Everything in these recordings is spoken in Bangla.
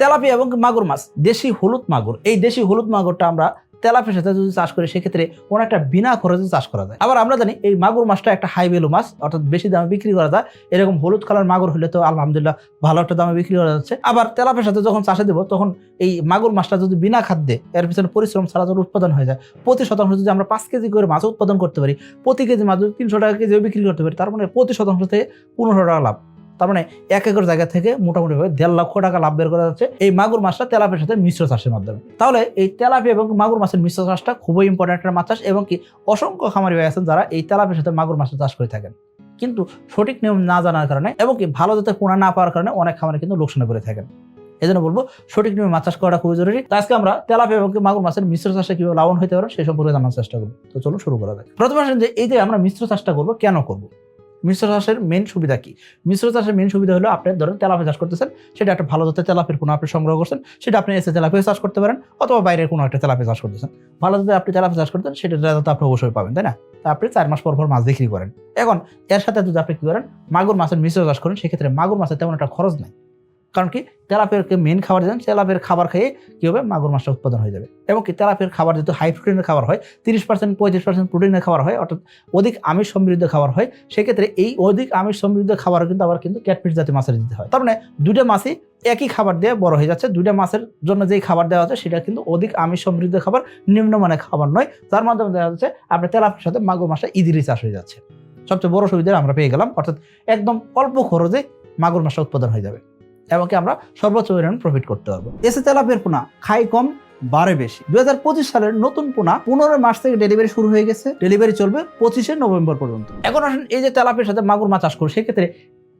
তেলাপিয়া এবং মাগুর মাছ, দেশি হলুদ মাগুর। এই দেশি হলুদ মাগুরটা আমরা তেলাপিয়ার সাথে যদি চাষ করি, সেক্ষেত্রে অনেকটা বিনা খরচে চাষ করা যায়। আবার আমরা জানি এই মাগুর মাছটা একটা হাই ভ্যালু মাছ, অর্থাৎ বেশি দামে বিক্রি করা যায়। এরকম হলুদ কালার মাগুর হলে তো আলহামদুলিল্লাহ ভালো একটা দামে বিক্রি করা যাচ্ছে। আবার তেলাপিয়ার সাথে যখন চাষে দেবো, তখন এই মাগুর মাছটা যদি বিনা খাদ্যে, এর পিছনে পরিশ্রম ছাড়া যদি উৎপাদন হয়ে যায়, প্রতি শতাংশ যদি আমরা পাঁচ কেজি করে মাছ উৎপাদন করতে পারি, প্রতি কেজি মাছ যদি তিনশো টাকা কেজি বিক্রি করতে পারি, তার মানে প্রতি শতাংশ থেকে পনেরোশো টাকা লাভ। তার মানে এক একর জায়গা থেকে মোটামুটি ভাবে দেড় লক্ষ টাকা লাভ বের করা যাচ্ছে। এই মাগুর মাছটা তেলাপের সাথে মিশ্র চাষের মাধ্যমে। তাহলে এই তেলাপিয়া এবং মাগুর মাছের মিশ্র চাষটা খুবই ইম্পর্টেন্ট একটা মাছ চাষ এবং কি অসংখ্য খামারি ভাই আছেন যারা এই তেলাপিয়ার সাথে মাগুর মাছের চাষ করে থাকেন। কিন্তু সঠিক নিয়ম না জানার কারণে এবং কি ভালো জাতের পোনা না পাওয়ার কারণে অনেক খামারে কিন্তু লোকসানে করে থাকেন। এই জন্য বলব, সঠিক নিয়মে মাছ চাষ করাটা খুবই জরুরি। আজকে আমরা তেলাপিয়া এবং মাগুর মাছের মিশ্র চাষে কীভাবে লাভবান হতে পারে সেই সম্পর্কে জানার চেষ্টা করব। তো চলো শুরু করা যাক। প্রথমে যে এই যে আমরা মিশ্র চাষটা করব, কেন করব? মিশ্র চাষের মেন সুবিধা কি? মিশ্র চাষের মেন সুবিধা হলো আপনি ধরেন তেলাফে চাষ করতেছেন, সেটা একটা ভালো জাতের তেলাফের কোনো আপনি সংগ্রহ করছেন, সেটা আপনি এসে তেলাপে চাষ করতে পারেন, অথবা বাইরের কোনো একটা তেলাপে চাষ করতেছেন। ভালো জাতের আপনি তেলাফে চাষ করতেন সেটা যাতে আপনি অবশ্যই পাবেন, তাই না? তা আপনি চার মাস পর পর মাছ বিক্রি করেন। এখন, এর সাথে যদি আপনি কি করেন, মাগুর মাছের মিশ্র চাষ করেন, সেক্ষেত্রে মাগুর মাছের তেমন একটা খরচ নাই। কারণ কি তেলাপিয়ারকে মেন খাবার দেন তেলাপিয়ার খাবার খেয়ে কি হবে মাগুর মাছটা উৎপাদন হয়ে যাবে। এবং কি, তেলাপিয়ার খাবার যেহেতু হাই প্রোটিনের খাবার হয়, তিরিশ পার্সেন্ট পঁয়ত্রিশ পার্সেন্ট প্রোটিনের খাবার হয়, অর্থাৎ অধিক আমিষ সমৃদ্ধ খাবার হয়, সেক্ষেত্রে এই অধিক আমিষ সমৃদ্ধ খাবার কিন্তু আবার কিন্তু ক্যাটফিট জাতীয় মাছের দিতে হয়। তার মানে দুটো মাছই একই খাবার দিয়ে বড় হয়ে যাচ্ছে, দুইটা মাছের জন্য যেই খাবার দেওয়া হচ্ছে, সেটা কিন্তু অধিক আমিষ সমৃদ্ধ খাবার, নিম্নমানের খাবার নয়। তার মাধ্যমে দেখা যাচ্ছে, আপনার তেলাপিয়ার সাথে মাগুর মাছটা ইজিলি চাষ হয়ে যাচ্ছে। সবচেয়ে বড় সুবিধা আমরা পেয়ে গেলাম, অর্থাৎ একদম অল্প খরচে মাগুর মাছটা উৎপাদন হয়ে যাবে। এবং কি আমরা সর্বোচ্চ পরিমাণ প্রফিট করতে পারব। এসে তেলাপের পোনা খাই কম বারে বেশি। দুই হাজার পঁচিশ সালের নতুন পোনা পনেরো মাস থেকে ডেলিভারি শুরু হয়ে গেছে। ডেলিভারি চলবে পঁচিশে নভেম্বর পর্যন্ত। এখন আসেন এই যে তেলাপের সাথে মাগুর মাছ চাষ করো, সেক্ষেত্রে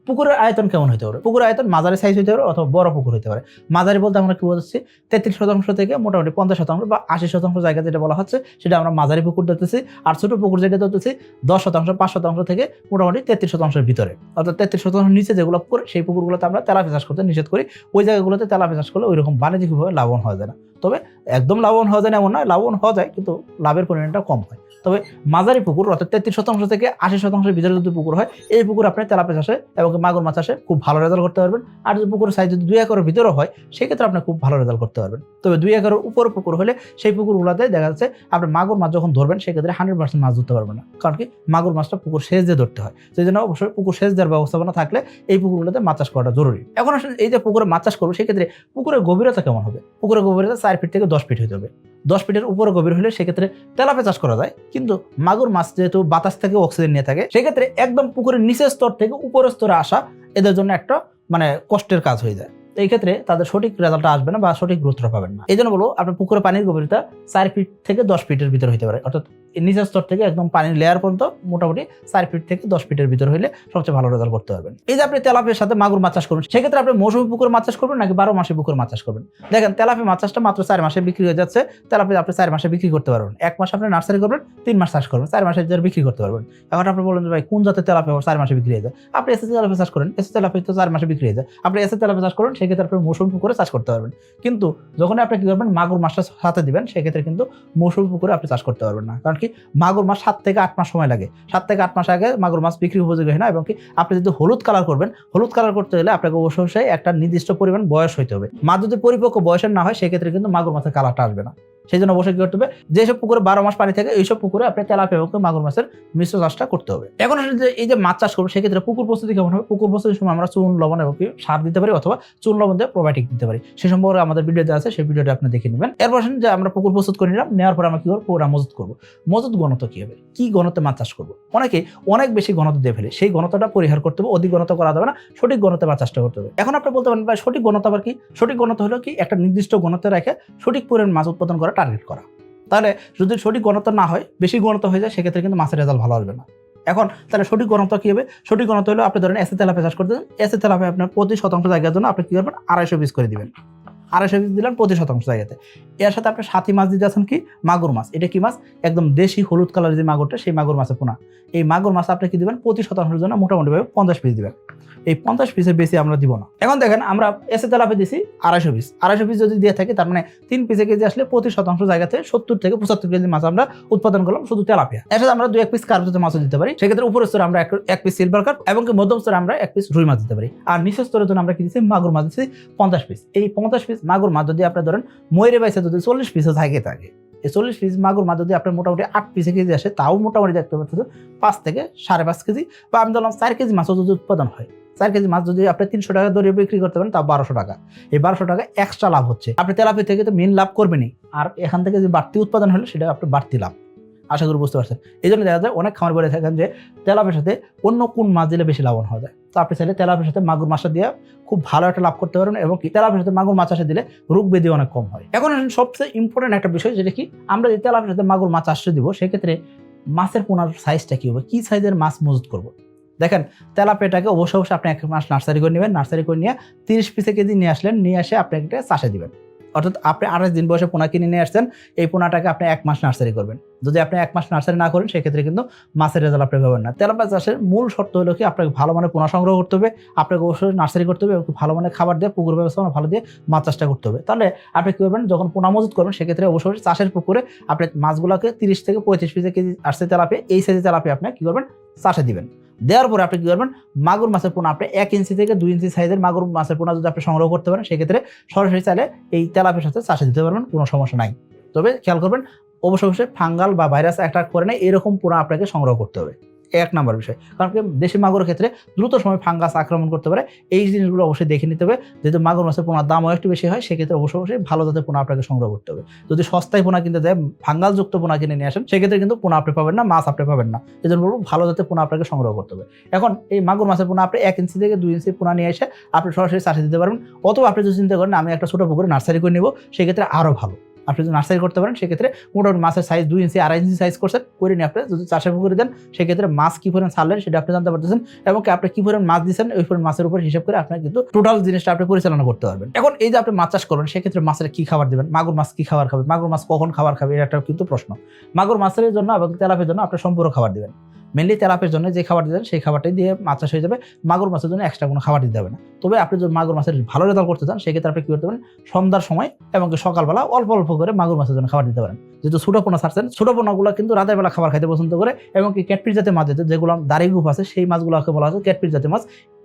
পুকুরের আয়তন কেমন হতে পারে? পুকুরের আয়তন মাঝারি সাইজ হতে পারে অথবা বড় পুকুর হতে পারে। মাঝারি বলতে আমরা কি বলছি তেত্রিশ শতাংশ থেকে মোটামুটি পঞ্চাশ শতাংশ বা আশি শতাংশ জায়গা যেটা বলা হচ্ছে, সেটা আমরা মাঝারি পুকুর ধরতেছি আর ছোট পুকুর যেটা ধরতেছি, দশ শতাংশ, পাঁচ শতাংশ থেকে মোটামুটি তেত্রিশ শতাংশের ভিতরে। অর্থাৎ তেত্রিশ শতাংশ নিচে যেগুলো পুকুর, সেই পুকুরগুলোতে আমরা তেলাপি চাষ করতে নিষেধ করি। ওই জায়গাগুলোতে তেলাপি চাষ করলে ওই রকম বাণিজ্যিকভাবে লাভবান হওয়া যায় না। তবে একদম লাভবান হওয়া যায় না এমন নয়, লাভবান হওয়া যায়, কিন্তু লাভের পরিমাণটা কম হয়। তবে মাঝারি পুকুর, অর্থাৎ তেত্রিশ শতাংশ থেকে আশি শতাংশের ভিতরে যদি পুকুর হয়, এই পুকুর আপনি তেলাপি চাষে এবং মাগুর মাছ চাষে খুব ভালো রেজাল্ট করতে পারবেন। আর যদি পুকুরের সাইজ যদি দুই একরের ভিতরে হয়, সেক্ষেত্রে আপনি খুব ভালো রেজাল্ট করতে পারবেন। তবে দুই একরের উপরে পুকুর হলে সেই পুকুরগুলোতে দেখা যাচ্ছে আপনি মাগুর মাছ যখন ধরবেন, সেক্ষেত্রে হান্ড্রেড পার্সেন্ট মাছ ধরতে পারবেন না। কারণ কি? মাগুর মাছটা পুকুর সেচ দিয়ে ধরতে হয়। সেই জন্য অবশ্যই পুকুর সেচ দেওয়ার ব্যবস্থাপনা থাকলে এই পুকুরগুলোতে মাছ চাষ করাটা জরুরি। এখন আসলে এই যে পুকুরে মাছ চাষ করব, সেক্ষেত্রে পুকুরের গভীরতা কেমন হবে? পুকুরের গভীরতা চার ফিট থেকে দশ ফিট হতে হবে। দশ ফিটের উপরে গভীর হলে সেক্ষেত্রে তেলাপে চাষ করা যায়। কিন্তু মাগুর মাছ যেহেতু বাতাস থেকে অক্সিজেন নিয়ে থাকে, সেক্ষেত্রে একদম পুকুরের নিচের স্তর থেকে উপরের স্তরে আসা এদের জন্য একটা মানে কষ্টের কাজ হয়ে যায়। এই ক্ষেত্রে তাদের সঠিক রেজাল্টটা আসবে না বা সঠিক গুরুত্ব পাবেন না। এই জন্য বলব, আপনার পুকুরের পানির গভীরতা চার ফিট থেকে দশ ফিটের ভিতরে হইতে পারে। অর্থাৎ নিচের স্তর থেকে একদম পানির লেয়ার পর্যন্ত মোটামুটি চার ফিট থেকে দশ ফিটের ভিতরে হলে সবচেয়ে ভালো রেজাল্ট করতে পারবেন। এই যে আপনি তেলাপের সাথে মাগুর মাছ চাষ করবেন, সেক্ষেত্রে আপনি মৌসুমি পুকুর মাছ চাষ করবেন নাকি বারো মাসে পুকুর মাছ চাষ করবেন? দেখেন তেলাপি মাছ চাষটা মাত্র চার মাসে বিক্রি হয়ে যাচ্ছে তেলাপি আপনি চার মাসে বিক্রি করতে পারবেন। এক মাস আপনি নার্সারি করবেন, তিন মাস চাষ করবেন, চার মাসের ভিতরে বিক্রি করতে পারবেন। এখন আপনি বলেন যে ভাই, কোন জাতের তেলাপি চার মাসে বিক্রি হয়ে যায়? আপনি এসে তেলাপি চাষ করেন এসে তেলাপি তো চার মাসে বিক্রি হয়ে যায়। আপনি এসে তেলাপি চাষ করেন, সেক্ষেত্রে আপনি মৌসুমি পুকুরে চাষ করতে পারবেন। কিন্তু যখন আপনি কি করবেন, মাগুর মাছটা সাথে দিবেন, সেক্ষেত্রে কিন্তু মৌসুমি পুকুরে আপনি চাষ করতে পারবেন না। কারণ কি মাগুর মাছ সাত থেকে আট মাস সময় লাগে। সাত থেকে আট মাস আগে মাগুর মাছ বিক্রি উপযোগী হয় না এবং কি আপনি যদি হলুদ কালার করবেন, হলুদ কালার করতে গেলে আপনাকে অবশ্যই একটা নির্দিষ্ট পরিমাণ বয়স হইতে হবে। মাছ যদি পরিপক্ক বয়সের না হয়, সেক্ষেত্রে কিন্তু মাগুর মাছের কালারটা আসবে না। সেই জন্য অবশ্যই কি করতে হবে, যেসব পুকুরে বারো মাস পানি থাকে, এইসব পুকুরে আপনি তেলাপিয়া এবং মাগুর মাছের মিশ্র চাষটা করতে হবে। এখন যে এই যে মাছ চাষ করব, সেক্ষেত্রে পুকুর প্রস্তুতি কেমন হবে? পুকুর প্রস্তুতির সময় আমরা চুন, লবণ এবং সার দিতে পারি অথবা চুন, লবণ দিয়ে প্রোবায়োটিক দিতে পারি। সে সম্পর্কে আমাদের ভিডিওতে আছে, সেই ভিডিওটা আপনি দেখে নেবেন। এরপর যে আমরা পুকুর প্রস্তুত করে নিলাম, নেওয়ার পর আমরা কি করব পুকুর মজুত করব। মজুত ঘনত্ব কি হবে? কি ঘনত্বে মাছ চাষ করব? অনেকে অনেক বেশি ঘনত্ব দিয়ে ফেলে, সেই ঘনত্বটা পরিহার করতে হবে, অধিক ঘনত্ব করা যাবে না, সঠিক ঘনত্বে মাছ চাষটা করতে হবে। এখন আপনি বলতে পারেন, ভাই, সঠিক ঘনত্ব আবার কি? সঠিক ঘনত্ব হলো কি? একটা নির্দিষ্ট ঘনত্বে রেখে সঠিক পরিমাণ মাছ উৎপাদন করা টার্গেট করা। তাহলে যদি সঠিক ঘনত্ব না হয়, বেশি ঘনত্ব হয়ে যায়, সেক্ষেত্রে কিন্তু মাছের রেজাল্ট ভালো আসবে না। এখন তাহলে সঠিক ঘনত্ব কি হবে? সঠিক ঘনত্ব হলো আপনি ধরেন এসে তেলাপে চাষ করতে এসে তেলাপে আপনার প্রতি শতাংশ জায়গার জন্য আপনি কি করবেন? আড়াইশো পিস করে দিবেন। আড়াইশো পিস দিলেন প্রতি শতাংশ জায়গাতে। এর সাথে আপনি সাথী মাছ দিতে আছেন কি? মাগুর মাছ। এটা কি মাছ? একদম দেশি হলুদ কালারের যে মাগুরটা, সেই মাগুর মাছের পোনা। এই মাগুর মাছ আপনি কি দিবেন? প্রতি শতাংশের জন্য মোটামুটিভাবে পঞ্চাশ পিস দিবেন। এই পঞ্চাশ পিসের বেশি আমরা দিব না। এখন দেখেন, আমরা এসে তেলাপে দিছি আড়াইশো পিস আড়াইশো পিস যদি দিয়ে থাকি, তার মানে তিন পিসে কেজি আসলে প্রতি শতাংশ জায়গাতে সত্তর থেকে পঁচাত্তর কেজি মাছ আমরা উৎপাদন করলাম শুধু তেলাপিয়া। এর সাথে আমরা দুই এক পিস কার্পজাতীয় মাছও দিতে পারি। সেক্ষেত্রে উপরের স্তরে আমরা এক- পিস সিলভার কার্প এবং মধ্যম স্তরে আমরা এক পিস রুই মাছ দিতে পারি। আর নিচের স্তরের জন্য আমরা কি দিচ্ছি মাগুর মাছ দিচ্ছি পঞ্চাশ পিস এই পঞ্চাশ পিস মাগুর মাছ যদি আপনার ধরেন ময়ূরে বাইসে যদি চল্লিশ পিসও থাকে থাকে, এই চল্লিশ পিস মাগুর মাছ যদি আপনার মোটামুটি আট পিসে কেজি আসে, তাও মোটামুটি দেখতে পাচ্ছেন পাঁচ থেকে সাড়ে পাঁচ কেজি বা আমি ধরলাম চার কেজি মাছও যদি উৎপাদন হয়। চার কেজি মাছ যদি আপনি তিনশো টাকা দরে বিক্রি করতে পারেন, তাও বারোশো টাকা। এই বারোশো টাকা এক্সট্রা লাভ হচ্ছে। আপনি তেলাপি থেকে তো মেন লাভ করবেনই। আর এখান থেকে যে বাড়তি উৎপাদন হলে, সেটা আপনি বাড়তি লাভ। আশা করি বুঝতে পারছেন। এই জন্য দেখা যায় অনেক খামার বলে থাকেন যে তেলাপের সাথে অন্য কোন মাছ দিলে বেশি লাভবান হওয়া যায়? তো আপনি চাইলে তেলাপের সাথে মাগুর মাছটা দিয়ে খুব ভালো একটা লাভ করতে পারবেন এবং তেলাপের সাথে মাগুর মাছ চাষে দিলে রোগ ব্যাধি অনেক কম হয়। এখন সবচেয়ে ইম্পর্টেন্ট একটা বিষয়, যেটা কি আমরা যে তেলাপের সাথে মাগুর মাছ আসতে দিব, সেক্ষেত্রে মাছের পোনার সাইজটা কী হবে? কী সাইজের মাছ মজুত করব? দেখেন, তেলাপিয়াটাকে অবশ্যই অবশ্যই আপনি এক মাস নার্সারি করে নেবেন, নার্সারি করে নিয়ে তিরিশ পিসে কেজি নিয়ে আসলেন, নিয়ে এসে আপনি একটা চাষে দিবেন। অর্থাৎ আপনি আঠাশ দিন বয়সে পোনা কিনে নিয়ে আসছেন, এই পোনাটাকে আপনি এক মাস নার্সারি করবেন। যদি আপনি এক মাস নার্সারি না করেন, সেক্ষেত্রে কিন্তু মাছের রেজাল্ট আপনি পাবেন না। তেলাপিয়া চাষের মূল শর্ত হলো কি, আপনাকে ভালো মানের পোনা সংগ্রহ করতে হবে, আপনাকে অবশ্যই নার্সারি করতে হবে এবং ভালো মানের খাবার দিয়ে, পুকুর ব্যবস্থাপনা ভালো দিয়ে মাছ চাষটা করতে হবে। তাহলে আপনি কী করবেন, যখন পোনা মজুত করবেন সেক্ষেত্রে অবশ্যই চাষের পুকুরে আপনি মাছগুলোকে তিরিশ থেকে পঁয়ত্রিশ পিসে কেজি আসছে তেলাপিয়া, এই সাইজে তেলাপিয়া আপনি কী করবেন, চাষে দিবেন। দেওয়ার পরে আপনি কী করবেন? মাগুর মাছের পোনা আপনি এক ইঞ্চি থেকে দুই ইঞ্চি সাইজের মাগুর মাছের পোনা যদি আপনি সংগ্রহ করতে পারেন, সেক্ষেত্রে সরাসরি চাইলে এই তেলাপের সাথে চাষে দিতে পারবেন, কোনো সমস্যা নাই। তবে খেয়াল করবেন, অবশ্যই অবশ্যই ফাঙ্গাল বা ভাইরাস অ্যাটাক করে না এরকম পোনা আপনাকে সংগ্রহ করতে হবে। এক নম্বর বিষয়। কারণ কি, দেশি মাগুরের ক্ষেত্রে দ্রুত সময় ফাঙ্গাস আক্রমণ করতে পারে। এই জিনিসগুলো অবশ্যই দেখে নিতে হবে। যেহেতু মাগুর মাছের পোনার দামও একটু বেশি হয়, সেক্ষেত্রে অবশ্যই অবশ্যই ভালো জাতের পোনা আপনাকে সংগ্রহ করতে হবে। যদি সস্তায় পোনা কিনতে দেয়, ফাঙ্গালযুক্ত পোনা কিনে নিয়ে আসেন, সেক্ষেত্রে কিন্তু পোনা আপনি পাবেন না, মাছ আপনি পাবেন না। এই জন্য বলব, ভালো জাতের পোনা আপনাকে সংগ্রহ করতে হবে। এখন এই মাগুর মাছের পোনা আপনি এক ইঞ্চি থেকে দুই ইঞ্চি পোনা নিয়ে এসে আপনি সরাসরি চাষে দিতে পারবেন। অথবা আপনি যদি চিন্তা করেন, আমি একটা ছোটো পুকুরে নার্সারি করে নিব, সেক্ষেত্রে আরও ভালো। আপনি যদি নার্সারি করতে পারেন, সেক্ষেত্রে মোটামুটি মাছের সাইজ দুই ইঞ্চি আড়াই ইঞ্চি সাইজ করছেন, করে নিয়ে আপনি যদি চাষের পুকুরে দেন, সেক্ষেত্রে মাছ কী পরিমাণ ছাড়লেন সেটা আপনি জানতে পারতেছেন এবং আপনি কী পরিমাণ মাছ দিচ্ছেন, ওই পরিমাণ মাছের উপর হিসাব করে আপনার কিন্তু টোটাল জিনিসটা আপনি পরিচালনা করতে পারবেন। এখন এই যে আপনি মাছ চাষ করবেন, সেক্ষেত্রে মাছের কী খাবার দেবেন? মাগুর মাছ কী খাবার খাবে মাগুর মাছ কখন খাবার খাবে এটা একটা কিন্তু প্রশ্ন। মাগুর মাছের জন্য এবং তেলাপের জন্য আপনি সম্পূর্ণ খাবার দেবেন। মেনলি তেলাপের জন্য যে খাবার দিতেন সেই খাবারটাই দিয়ে মাছ চাষ হয়ে যাবে। মাগুর মাছের জন্য এক্সট্রা কোনো খাবার দিতে হবে না। তবে আপনি যদি মাগুর মাছের ভালো রেজাল্ট করতে চান, সেক্ষেত্রে আপনি কী করতে পারেন? সন্ধ্যার সময় এবং সকালবেলা অল্প অল্প করে মাগুর মাছের জন্য খাবার দিতে পারেন। যেহেতু ছোটো পোনা ছাড়ছেন, ছোটো পোনাগুলো কিন্তু রাতের বেলা খাবার খাইতে পছন্দ করে এবং কি ক্যাটপির জাতীয় মাছ যেগুলো দাড়ি গ্রুপ আছে, সেই মাছগুলোকে বলা হয় ক্যাটপিট জাতীয় মাছ।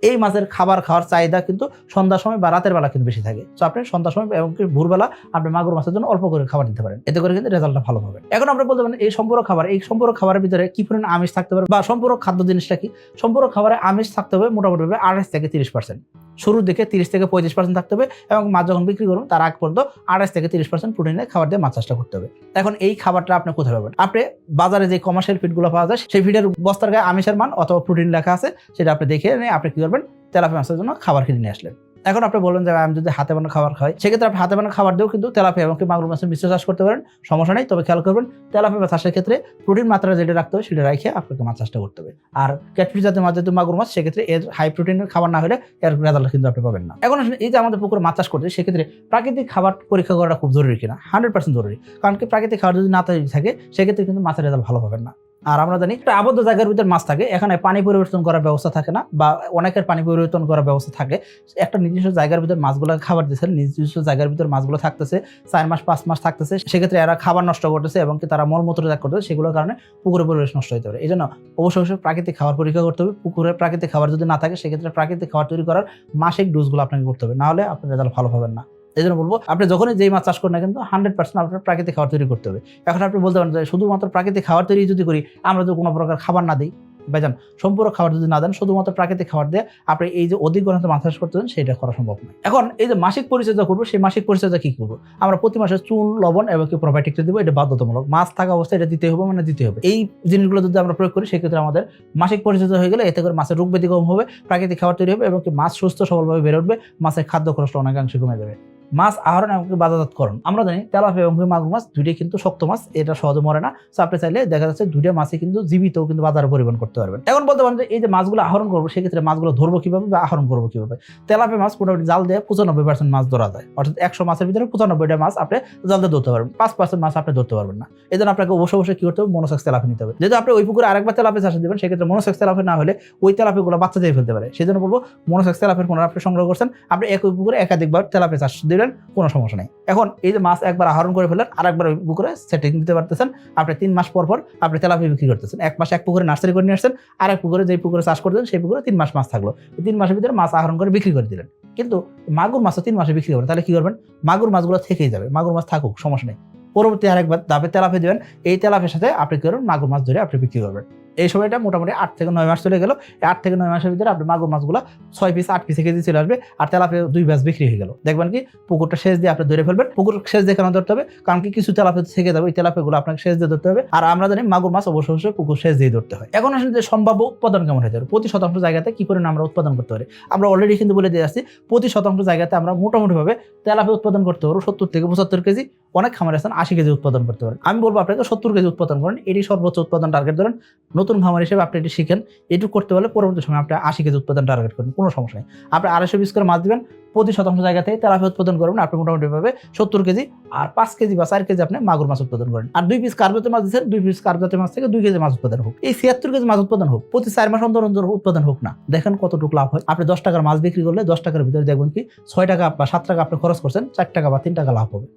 এই মাছের খাবার খাওয়ার চাহিদা কিন্তু সন্ধ্যার সময় বা রাতের বেলা কিন্তু বেশি থাকে। তো আপনি সন্ধ্যার সময় এবং ভোরবেলা আপনি মাগুর মাছের জন্য অল্প করে খাবার দিতে পারেন। এতে করে কিন্তু রেজাল্টটা ভালো হবে। এখন আপনি বলতে পারেন, এই সম্পূর্ণ খাবার, এই সম্পূর্ণ খাবারের ভিতরে কি পরিমাণ আমিষ থাকতে পারে বা সম্পূর্ণ খাদ্য জিনিসটা কি? সম্পূর্ণ খাবারে আমিষ থাকতে হবে মোটামুটি আঠাশ থেকে তিরিশ পার্সেন্ট শুরুর দিকে তিরিশ থেকে পঁয়ত্রিশ পার্সেন্ট থাকতে হবে এবং মাছ যখন বিক্রি করুন তার আগ পর্যন্ত আঠাশ থেকে তিরিশ পার্সেন্ট প্রোটিনের খাবার দিয়ে মাছ চাষটা করতে হবে। এখন এই খাবারটা আপনি কোথায় পাবেন? আপনি বাজারে যে কমার্শিয়াল ফিডগুলো পাওয়া যায়, সেই ফিডের বস্তার গায়ে আমিষের মান অথবা প্রোটিন লেখা আছে, সেটা আপনি দেখে নিয়ে আপনি কী করবেন? তেলাপিয়া মাছের জন্য খাবার কিনে নিয়ে আসলেন। এখন আপনি বলবেন যে, আমি যদি হাতে বানানো খাবার খাই, সেক্ষেত্রে আপনি হাতে বানানো খাবার দিয়েও কিন্তু তেলাপিয়া এবং মাগুর মাছের মিশ্র চাষ করতে পারেন। সমস্যা নেই, তবে খেয়াল করবেন, তেলাপিয়া চাষের ক্ষেত্রে প্রোটিন মাত্রা যেটা রাখতে হবে সেটা রেখে আপনাকে মাছ চাষটা করতে হবে। আর ক্যাটফিস জাতীয় মাছ যেহেতু মাগুর মাছ, সেক্ষেত্রে এর হাই প্রোটিনের খাবার না হলে এর রেজাল্ট কিন্তু আপনি পাবেন না। এখন এই যে আমাদের পুকুরে মাছ চাষ করছে সেক্ষেত্রে প্রাকৃতিক খাবার পরীক্ষা করাটা খুব জরুরি কিনা? হান্ড্রেড পার্সেন্ট জরুরি। কারণ কি প্রাকৃতিক খাবার যদি না থাকে, সেক্ষেত্রে কিন্তু মাছের রেজাল্ট ভালো পাবেন না। আর আমরা জানি একটা আবদ্ধ জায়গার ভিতরে মাছ থাকে। এখানে পানি পরিবর্তন করার ব্যবস্থা থাকে না বা অনেকের পানি পরিবর্তন করার ব্যবস্থা থাকে। একটা নির্দিষ্ট জায়গার ভিতরে মাছগুলো খাবার দিচ্ছে নির্দিষ্ট জায়গার ভিতরে মাছগুলো থাকতেছে, চার মাস, পাঁচ মাস থাকতেছে। সেক্ষেত্রে এরা খাবার নষ্ট করতেছে এবং তারা মলমূত্র ত্যাগ করতেছে, সেগুলোর কারণে পুকুরের পরিবেশ নষ্ট হতে পারে। এই জন্য অবশ্যই অবশ্যই প্রাকৃতিক খাবার পরীক্ষা করতে হবে। পুকুরে প্রাকৃতিক খাবার যদি না থাকে, সেক্ষেত্রে প্রাকৃতিক খাবার তৈরি করার মাসিক ডোজগুলো আপনাকে করতে হবে। নাহলে আপনার রেজাল্ট ভালো পাবেন না। এই জন্য বলব, আপনি যখনই যেই মাছ চাষ করেন না কিন্তু হান্ড্রেড পার্সেন্ট আপনার প্রাকৃতিক খাবার তৈরি করতে হবে। এখন আপনি বলতে পারেন যে শুধুমাত্র প্রাকৃতিক খাবার তৈরি যদি করি, আমরা যদি কোনো প্রকার খাবার না দিই বেজান সম্পূর্ণ খাবার যদি না দেন, শুধুমাত্র প্রাকৃতিক খাবার দিয়ে আপনি এই যে অধিক গণিত মাছ চাষ করতে সেটা করা সম্ভব নয়। এখন এই যে মাসিক পরিচর্যা করব, সেই মাসিক পরিচর্যা কি করব? আমরা প্রতি মাসে চুন, লবণ এবং কি প্রোবায়োটিকটা দিব, এটা বাধ্যতামূলক। মাছ থাকা অবস্থায় এটা দিতে হবে মানে দিতে হবে। এই জিনিসগুলো যদি আমরা প্রয়োগ করি, সেক্ষেত্রে আমাদের মাসিক পরিচর্যা হয়ে গেলে এতে করে মাছের রোগ ব্যাধি কম হবে, প্রাকৃতিক খাবার তৈরি হবে এবং কি মাছ সুস্থ সবলভাবে বেড়ে উঠবে, মাছের খাদ্য খরচটা অনেকাংশে কমে যাবে। মাছ আহরণ এবং বাজারজাতকরণ। আমরা জানি তেলাপিয়া এবং মাগুর মাছ দুইটাই কিন্তু শক্ত মাছ, এটা সহজে মরে না। সো আপনি চাইলে দেখা যাচ্ছে দুইটা মাছই কিন্তু জীবিত কিন্তু বাজারে পরিবহন করতে পারবেন। এখন বলতে পারেন যে এই যে মাছগুলো আহরণ করব, সেক্ষেত্রে মাছগুলো ধরবো কীভাবে বা আহরণ করব কীভাবে? তেলাপিয়া মাছ মোটামুটি জাল দিয়ে পঁচানব্বই পার্সেন্ট মাছ ধরা যায়। অর্থাৎ একশো মাছের ভিতরে পঁচানব্বইটা মাছ আপনি জাল দিয়ে ধরতে পারবেন। পাঁচ পার্সেন্ট মাছ আপনি ধরতে পারবেন না। এই জন্য আপনাকে অবশ্যই অবশ্যই কি করতে হবে? মনোসেক্স তেলাপি নিতে হবে। যেহেতু আপনি ওই পুকুরে আরেকবার তেলাপি চাষ দেবেন, সেক্ষেত্রে মনোসেক্স তেলাপি না হলে ওই তেলাপিগুলো বাচ্চা দিয়ে ফেলতে পারে। সেই জন্য বলব মনোসেক্স তেলাপির কোনো আপনি সংগ্রহ করছেন, আপনি একই পুকুরে একাধিকবার তেলাপি চাষ দিলেন কোনো সমস্যা নেই। এখন এই যে মাছ একবার আহরণ করে ফেলেন আর একবার ওই পুকুরে সেটিং দিতে পারতেছেন। আপনি তিন মাস পর পর আপনি তেলাপি বিক্রি করতেছেন। এক মাস এক পুকুরে নার্সারি করে নিয়ে আসছেন আর এক পুকুরে যে পুকুরে চাষ করতেন সেই পুকুরে তিন মাস মাছ থাকল। তিন মাসের ভিতরে মাছ আহরণ করে বিক্রি করে দিলেন। কিন্তু মাগুর মাছও তিন মাসে বিক্রি করবেন, তাহলে কি করবেন? মাগুর মাছগুলো থেকেই যাবে, মাগুর মাছ থাকুক, সমস্যা নেই। পরবর্তী আরেকবার দাবে তেলাপি দেবেন, এই তেলাপের সাথে আপনি কি করবেন? মাগুর মাছ ধরে আপনি বিক্রি করবেন। এই সময়টা মোটামুটি আট থেকে নয় মাস চলে গেল। আট থেকে নয় মাসের ভিতরে আপনি মাগুর মাছগুলো ছয় পিস আট পিসে কেজি চলে আসবে আর তেলাপে দুই ব্যাস বিক্রি হয়ে গেল। দেখবেন কি, পুকুরটা শেষ দিয়ে আপনি ধরে ফেলবেন। পুকুর শেষ দিয়ে কেন ধরতে হবে? কারণ কি, কিছু তেলাপে থেকে যাবে, ওই তেলাপেগুলো আপনাকে শেষ দিয়ে ধরতে হবে। আর আমরা জানি মাগুর মাছ অবশ্যই অবশ্যই পুকুর শেষ দিয়ে ধরতে হয়। এখন আসলে যে সম্ভাব্য উৎপাদন কেমন হতে পারে? প্রতি শতাংশ জায়গাতে কি করে আমরা উৎপাদন করতে পারি? আমরা অলরেডি কিন্তু বলে দিয়ে আসছি, প্রতি শতাংশ জায়গাতে আমরা মোটামুটিভাবে তেলাপে উৎপাদন করতে পারব সত্তর থেকে পঁচাত্তর কেজি। অনেক খামার আছেন আশি কেজি উৎপাদন করতে পারেন। আমি বলব আপনাকে সত্তর কেজি উৎপাদন করেন, এটি সর্বোচ্চ উৎপাদন টার্গেট ধরেন। নতুন খামার হিসেবে আপনি এটি শিখেন, এটুকু করতে পারলে পরবর্তী সময় আপনি আশি কেজি উৎপাদন টার্গেট করেন কোনো সমস্যা নেই। আপনি আড়াইশো পিস করে মাছ দিবেন প্রতি শতাংশ জায়গা থেকে তেলাপি উৎপাদন করবেন, আপনি মোটামুটিভাবে সত্তর কেজি আর পাঁচ কেজি বা চার কেজি আপনি মাগুর মাছ উৎপাদন করেন। আর দুই পিস কার্বজাতীয় মাছ দিচ্ছেন, দুই পিস কার্বজাতীয় মাছ থেকে দুই কেজি মাছ উৎপাদন হোক। এই ছিয়াত্তর কেজি মাছ উৎপাদন হোক, প্রতি চার মাস অন্তর অন্তর উৎপাদন হোক না। দেখেন কতটুকু লাভ হয়। আপনি দশ টাকার মাছ বিক্রি করলে দশ টাকার ভিতরে দেখবেন কি, ছয় টাকা বা সাত টাকা আপনি খরচ করছেন, চার টাকা বা তিন টাকা লাভ হবে।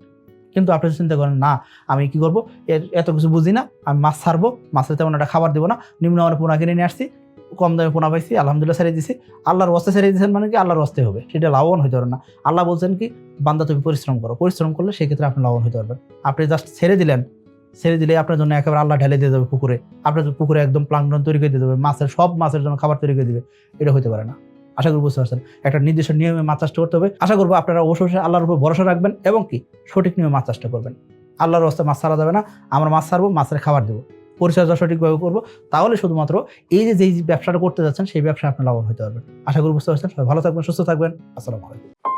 কিন্তু আপনি চিন্তা করেন, না, আমি কি করব? এর এত কিছু বুঝি না, আমি মাছ ছাড়বো, মাছের তেমন একটা খাবার দেবো না, নিম্ন নিম্নমানের পোনা কিনে নিয়ে আসছি, কম দামে পোনা পাইছি, আলহামদুলিল্লাহ ছেড়ে দিছি। আল্লাহর বস্তে ছেড়ে দিয়েছেন মানে কি? আল্লাহর বস্তে হবে। সেটা লাভবান হইতে পারে না। আল্লাহ বলছেন কি? বান্দা তুমি পরিশ্রম করো। পরিশ্রম করলে সেক্ষেত্রে আপনি লাভবান হতে পারবেন। আপনি জাস্ট ছেড়ে দিলেন। ছেড়ে দিলে আপনার জন্য একেবারে আল্লাহ ঢেলে দিয়ে যাবে পুকুরে। আপনার পুকুরে একদম প্লাঙ্কন তৈরি করে দিয়ে দেবে মাছের সব মাছের জন্য খাবার তৈরি করে দিবে। এটা হতে পারে না। আশা করি বুঝতে পারছেন। একটা নির্দিষ্ট নিয়মে মাছ চাষটা করতে হবে। আশা করব আপনারা অবশ্যই আল্লাহর উপর ভরসা রাখবেন এবং কি সঠিক নিয়মে মাছ চাষটা করবেন। আল্লাহর রাস্তায় মাছ ছাড়া যাবে না। আমরা মাছ ছাড়বো, মাছের খাবার দেবো। পরিচর্যা সঠিকভাবে করব। তাহলে শুধুমাত্র এই যে, যেই ব্যবসাটা করতে যাচ্ছেন, সেই ব্যবসায় আপনি লাভবান হতে পারবেন। আশা করি বুঝতে পারছেন। সবাই ভালো থাকবেন, সুস্থ থাকবেন। আসসালামু আলাইকুম।